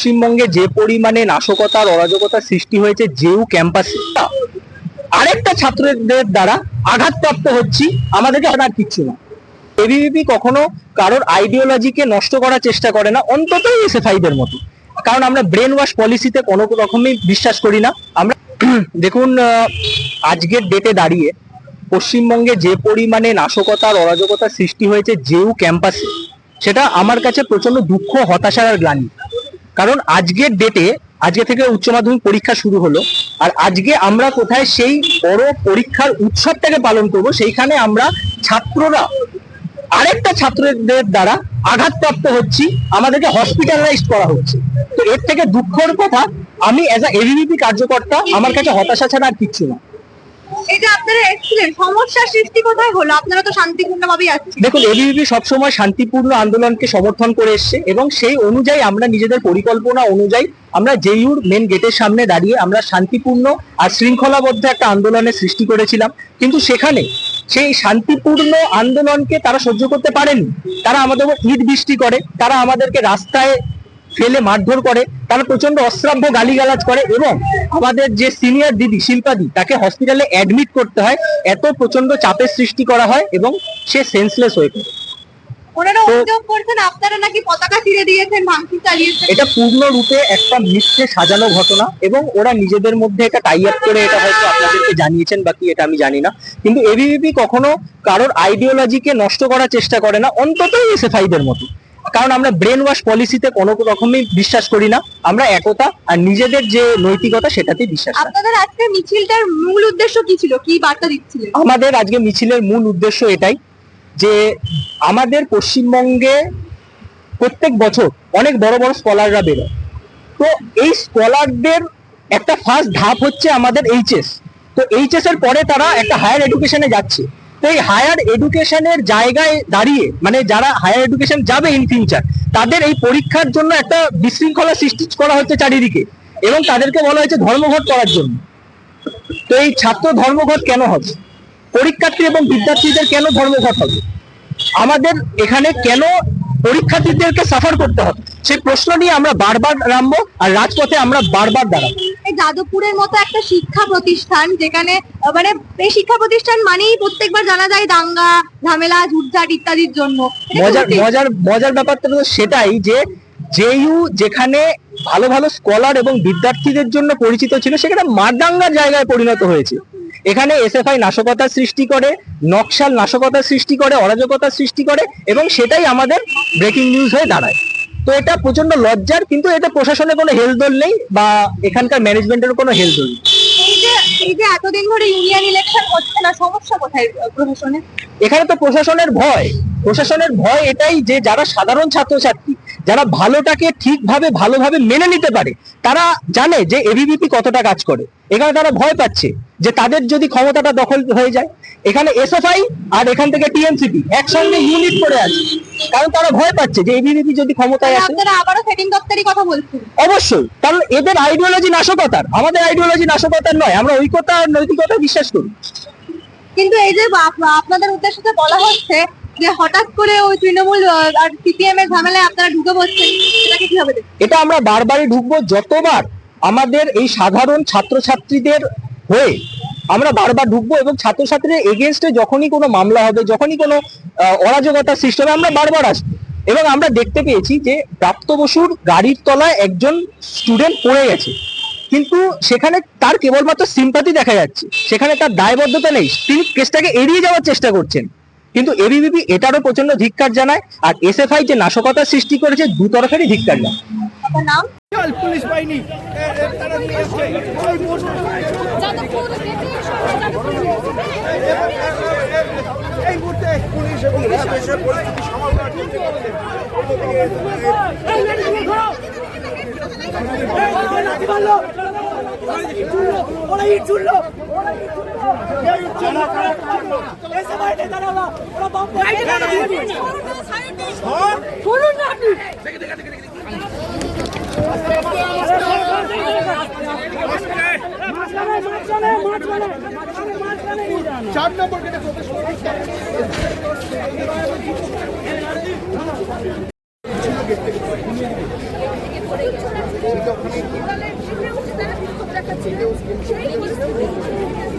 পশ্চিমবঙ্গে যে পরিমাণে নাশকতা আর অরাজকতা সৃষ্টি হয়েছে জেউ ক্যাম্পাসে, আরেকটা ছাত্রদের দ্বারা আঘাতপ্রাপ্ত হচ্ছি, আমাদেরকে আর কিচ্ছু না। এবিভিপি কখনো কারোর আইডিওলজিকে নষ্ট করার চেষ্টা করে না, অন্তত এসএফআই দের মতো। কারণ আমরা ব্রেন ওয়াশ পলিসিতে কোনো রকমই বিশ্বাস করি না। আমরা দেখুন আজকের ডেটে দাঁড়িয়ে পশ্চিমবঙ্গে যে পরিমাণে নাশকতা আর অরাজকতা সৃষ্টি হয়েছে জেউ ক্যাম্পাসে, সেটা আমার কাছে প্রচণ্ড দুঃখ, হতাশার গ্লানি। কারণ আজকের ডেটে আজকে থেকে উচ্চ মাধ্যমিক পরীক্ষা শুরু হলো, আর আজকে আমরা কোথায় সেই বড় পরীক্ষার উৎসবটাকে পালন করব, সেইখানে আমরা ছাত্ররা, আরেকটা ছাত্রদের দ্বারা আঘাতপ্রাপ্ত হচ্ছি, আমাদেরকে হসপিটালাইজড করা হচ্ছে। তো এর থেকে দুঃখের কথা, আমি অ্যাজ আ এবিভিপি কার্যকর্তা, আমার কাছে হতাশা ছাড়া আর কিচ্ছু না। যে আপনারা এসেছিলেন সমস্যার সৃষ্টি কোথায় হলো? আপনারা তো শান্তিপূর্ণভাবেই আসছেন দেখুন এবিভিপি সবসময় শান্তিপূর্ণ আন্দোলনকে সমর্থন করে এসছে এবং সেই অনুযায়ী আমরা নিজেদের পরিকল্পনা অনুযায়ী আমরা জেইউর মেন গেটের সামনে দাঁড়িয়ে আমরা শান্তিপূর্ণ আর শৃঙ্খলাবদ্ধ একটা আন্দোলনের সৃষ্টি করেছিলাম। কিন্তু সেখানে সেই শান্তিপূর্ণ আন্দোলনকে তারা সহ্য করতে পারেনি। তারা আমাদের উপর ইট বৃষ্টি করে, তারা আমাদেরকে রাস্তায় ফেলে মারধর করে তারা প্রচণ্ড অশ্রাব্য গালিগালাজ করে এবং আমাদের যে সিনিয়র দিদি শিল্পাদি তাকে হসপিটালে অ্যাডমিট করতে হয় এত প্রচণ্ড চাপের সৃষ্টি করা হয় এবং সে সেন্সলেস হয়ে পড়ে। এটা পূর্ণরূপে একটা মিথ্যে সাজানো ঘটনা এবং ওরা নিজেদের মধ্যে একটা টাই আপ করে এটা হয়তো আপনাদেরকে জানিয়েছেন বাকি এটা আমি জানি না। কিন্তু এবিভিপি কখনো কারোর আইডিওলজিকে নষ্ট করার চেষ্টা করে না অন্তত এসএফআই দের মতো। কারণ আমরা ব্রেন ওয়াশ পলিসিতে কোনো রকমই বিশ্বাস করি না। আমরা একতা আর নিজেদের যে নৈতিকতা সেটাতেই বিশ্বাস আপনাদের আজকে মিছিলটার মূল উদ্দেশ্য কি ছিল? কি বার্তা দিচ্ছিলেন? আমাদের আজকে মিছিলের মূল উদ্দেশ্য এটাই যে আমাদের পশ্চিমবঙ্গে প্রত্যেক বছর অনেক বড় বড় স্কলাররা বেরোয়। তো এই স্কলারদের একটা ফার্স্ট ধাপ হচ্ছে আমাদের এইচএস তো এইচএস এর পরে তারা একটা হায়ার এডুকেশনে যাচ্ছে। তো এই হায়ার এডুকেশনের জায়গায় দাঁড়িয়ে মানে যারা হায়ার এডুকেশন যাবে ইন ফিউচার তাদের এই পরীক্ষার জন্য একটা বিশৃঙ্খলা সৃষ্টি করা হচ্ছে চারিদিকে এবং তাদেরকে বলা হয়েছে ধর্মঘট করার জন্য। তো এই ছাত্র ধর্মঘট কেন হবে? পরীক্ষার্থী এবং বিদ্যার্থীদের কেন ধর্মঘট হবে? আমাদের এখানে কেন পরীক্ষার্থীদেরকে সাফার করতে হবে? সেই প্রশ্ন নিয়ে আমরা বারবার নামবো আর রাজপথে আমরা বারবার দাঁড়াবো। যাদবপুরের মতো একটা শিক্ষা প্রতিষ্ঠান যেখানে মানে এই শিক্ষা প্রতিষ্ঠান মানেই প্রত্যেকবার জানা যায় দাঙ্গা ঝামেলা ঝুটঝাট ইত্যাদির জন্য। মজার মজার মজার ব্যাপারটা তো সেটাই যে জেইউ যেখানে ভালো ভালো স্কলার এবং বিদ্যার্থীদের জন্য পরিচিত ছিল সেখানে মারদাঙ্গার জায়গায় পরিণত হয়েছে। এখানে এসএফআই নাশকতার সৃষ্টি করে নকশাল নাশকতার সৃষ্টি করে অরাজকতার সৃষ্টি করে এবং সেটাই আমাদের ব্রেকিং নিউজ হয়ে দাঁড়ায়। তো এটা প্রচণ্ড লজ্জার কিন্তু এটা প্রশাসনের কোনো হেলদোল নেই বা এখানকার ম্যানেজমেন্টের কোনো হেলদোল নেই। এই যে এতদিন ধরে ইউনিয়ন ইলেকশন হচ্ছে না, সমস্যা কোথায় প্রশাসনে এখানে তো প্রশাসনের ভয়। প্রশাসনের ভয় এটাই যে যারা সাধারণ ছাত্রছাত্রী, যারা ভালোটাকে ঠিকভাবে, ভালোভাবে মেনে নিতে পারে, তারা জানে যে এবিভিপি কতটা কাজ করে। এখানে তারা ভয় পাচ্ছে। যে তাদের যদি ক্ষমতাটা দখল হয়ে যায়। এখানে এসএফআই আর এখান থেকে টিএমসিপি একসঙ্গে ইউনিট করে আছে। কারণ তারা ভয় পাচ্ছে যে এবিভিপি যদি ক্ষমতায় আসে। আপনারা আবারও সেটিং দপ্তরের কথা বলছেন। অবশ্যই কারণ এদের আইডিওলজি নাশকতার। আমাদের আইডিওলজি নাশকতার নয় আমরা ঐক্যতা আর নৈতিকতা বিশ্বাস করি। কিন্তু এই যে আপ- আপনাদের উদ্দেশ্যে বলা হচ্ছে যে হঠাৎ করে ওই তৃণমূল আর সিপিএম এর ঝামেলায় আপনারা ঢুকে পড়ছেন সেটাকে কীভাবে এটা আমরা বারবারই ঢুকবো যতবার আমাদের এই সাধারণ ছাত্রছাত্রীদের হয়ে আমরা বারবার ঢুকবো এবং ছাত্রছাত্রীদের এগেনস্টে যখনই কোনো মামলা হবে, যখনই কোনো অরাজকতার সৃষ্টি হবে, আমরা বারবার আসব। এবং আমরা দেখতে পেয়েছি যে প্রাপ্ত বসুর গাড়ির তলায় একজন স্টুডেন্ট পড়ে গেছে। কিন্তু সেখানে তার কেবলমাত্র সিম্পাতি দেখা যাচ্ছে। সেখানে তার দায়বদ্ধতা নেই। তিনি কেসটাকে এড়িয়ে যাওয়ার চেষ্টা করছেন। কিন্তু এবিভিপি এটারও প্রচণ্ড ধিক্কার জানায়। আর এসএফআই যে নাশকতার সৃষ্টি করেছে দু তরফেরই ধিক্কার জানায়। নাম? চল পুলিশ বাহিনী। এ- এ- তারা নিয়ে এসছে এই মুহূর্তে পুলিশ এবং র্যাব এসে পরিস্থিতি সামাল দেওয়ার চেষ্টা করছে। চার নম্বর গেটে প্রবেশ করছে আপনি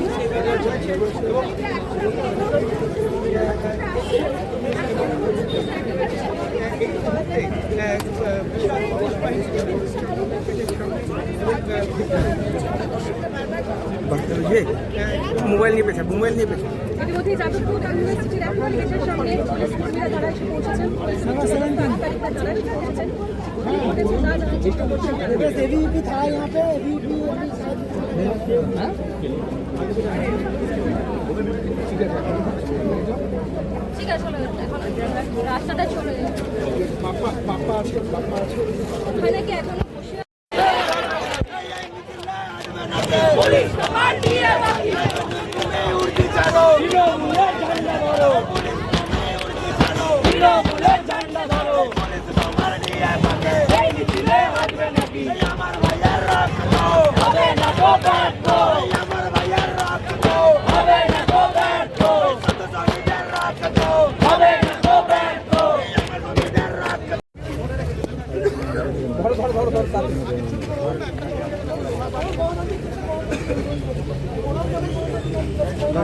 সেটা ওখানে মোবাইল নিয়ে পেছে মোবাইল নিয়ে পেছে ইতিমধ্যে যাদবপুর ইউনিভার্সিটির অ্যাপল গেটের সামনে পুলিশ কর্মীরা তারা এসে পৌঁছেছেন তাড়াতাড়ি তার যারা এসেছেন যা জানার চেষ্টা করছেন। ঠিক আছে চলে এখন রাস্তাটা চলে যাচ্ছে। পাপা পাপা আছে পাপা আছে। ওখানে কি এখনও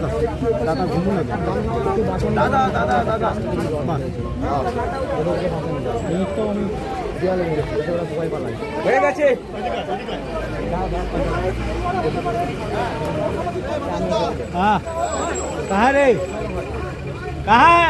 দাদা দাদা ঘুমো দাদা দাদা দাদা। হয়ে গেছে। কাহা রে? কাহা?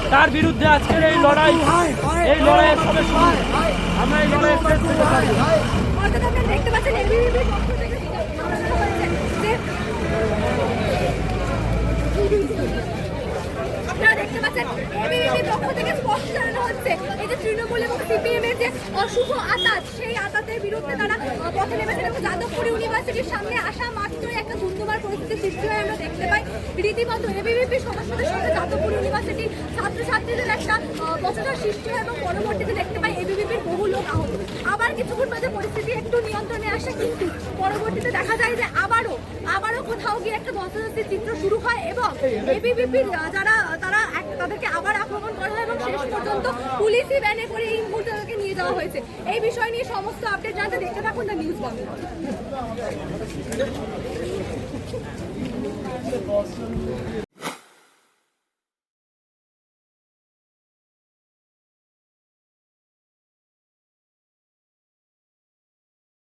তার বিরুদ্ধে আজকের এই লড়াই এই লড়াইয়ের সবে আমরা এই লড়াই এবিভিপির পক্ষ থেকে ঘোষণা হয়েছে যে আপনারা দেখতে পাচ্ছেন এবিভিপির পক্ষ থেকে স্পষ্ট জানানো হচ্ছে তৃণমূল এবং সিপিএম এর যে সেই আতাতের বিরুদ্ধে তারা পথে ইউনিভার্সিটির সামনে আসা মাত্রই একটা ধুন্ধুমার পরিস্থিতি সৃষ্টি হয় আমরা দেখতে পাই। রীতিমতো এবিভিপির সদস্যদের সঙ্গে যাদবপুর ইউনিভার্সিটির ছাত্রছাত্রীদের একটা আহ, সৃষ্টি হয় এবং পরবর্তীতে দেখতে পাই এবিভিপির বহু লোক আহত। আবার কিছুক্ষণ বাদে পরিস্থিতি একটু নিয়ন্ত্রণে আসে কিন্তু পরবর্তীতে দেখা যায় যে আবারও কোথাও গিয়ে একটা ধস্তাধস্তির চিত্র শুরু হয় এবং এবিভিপির যারা তারা তাদেরকে আবার আক্রমণ করা হয় এবং শেষ পর্যন্ত পুলিশই ব্যানে করে এই মুহূর্তে তাদেরকে নিয়ে যাওয়া হয়েছে। এই বিষয় নিয়ে সমস্ত আপডেট জানতে দেখতে থাকুন দ্য নিউজ বাংলা